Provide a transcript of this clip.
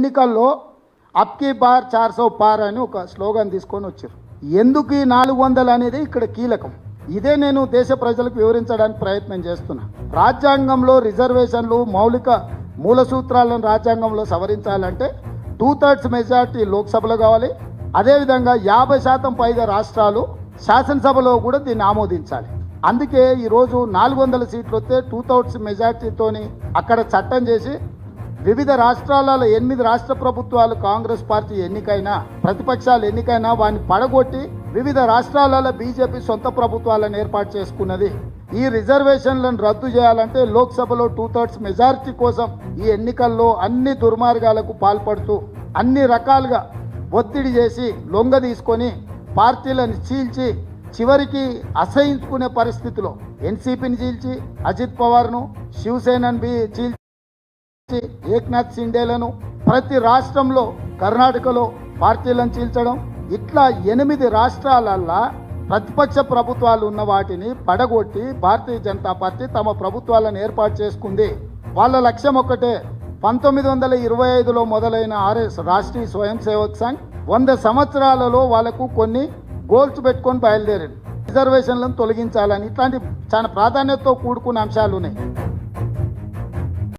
ఎన్నికల్లో అప్కి బార్ చార్ సో పార్ అని ఒక స్లోగన్ తీసుకొని వచ్చారు. ఎందుకు ఈ నాలుగు వందలు అనేది ఇక్కడ కీలకం? ఇదే నేను దేశ ప్రజలకు వివరించడానికి ప్రయత్నం చేస్తున్నా. రాజ్యాంగంలో రిజర్వేషన్లు మౌలిక మూల సూత్రాలను రాజ్యాంగంలో సవరించాలంటే టూ థర్డ్స్ మెజార్టీ లోక్సభలో కావాలి. అదేవిధంగా యాభై శాతం పైగా రాష్ట్రాలు శాసనసభలో కూడా దీన్ని ఆమోదించాలి. అందుకే ఈరోజు నాలుగు వందల సీట్లు వస్తే టూ థౌట్స్ మెజార్టీతోని అక్కడ చట్టం చేసి వివిధ రాష్ట్రాలలో ఎనిమిది రాష్ట్ర ప్రభుత్వాలు కాంగ్రెస్ పార్టీ ఎన్నికైనా ప్రతిపక్షాలు ఎన్నికైనా వాడిని పడగొట్టి వివిధ రాష్ట్రాలలో బీజేపీ సొంత ప్రభుత్వాలను ఏర్పాటు చేసుకున్నది. ఈ రిజర్వేషన్లను రద్దు చేయాలంటే లోక్సభలో టూ థర్డ్స్ మెజారిటీ కోసం ఈ ఎన్నికల్లో అన్ని దుర్మార్గాలకు పాల్పడుతూ అన్ని రకాలుగా ఒత్తిడి చేసి లొంగ తీసుకొని పార్టీలను చీల్చి చివరికి అసహించుకునే పరిస్థితిలో ఎన్సీపీని చీల్చి అజిత్ పవార్ను శివసేనను బి చీల్చి ఏక్నాథ్ సిండేలను ప్రతి రాష్ట్రంలో కర్ణాటకలో పార్టీలను చీల్చడం ఇట్లా ఎనిమిది రాష్ట్రాలల్లా ప్రతిపక్ష ప్రభుత్వాలు ఉన్న వాటిని పడగొట్టి భారతీయ జనతా పార్టీ తమ ప్రభుత్వాలను ఏర్పాటు చేసుకుంది. వాళ్ళ లక్ష్యం ఒక్కటే పంతొమ్మిది వందల ఇరవై ఐదులో మొదలైన ఆర్ఎస్ రాష్ట్రీయ స్వయం సేవక్ సంఘ్ వంద సంవత్సరాలలో వాళ్ళకు కొన్ని గోల్స్ పెట్టుకొని బయలుదేరారు రిజర్వేషన్లను తొలగించాలని ఇట్లాంటి చాలా ప్రాధాన్యతతో కూడుకున్న అంశాలు ఉన్నాయి.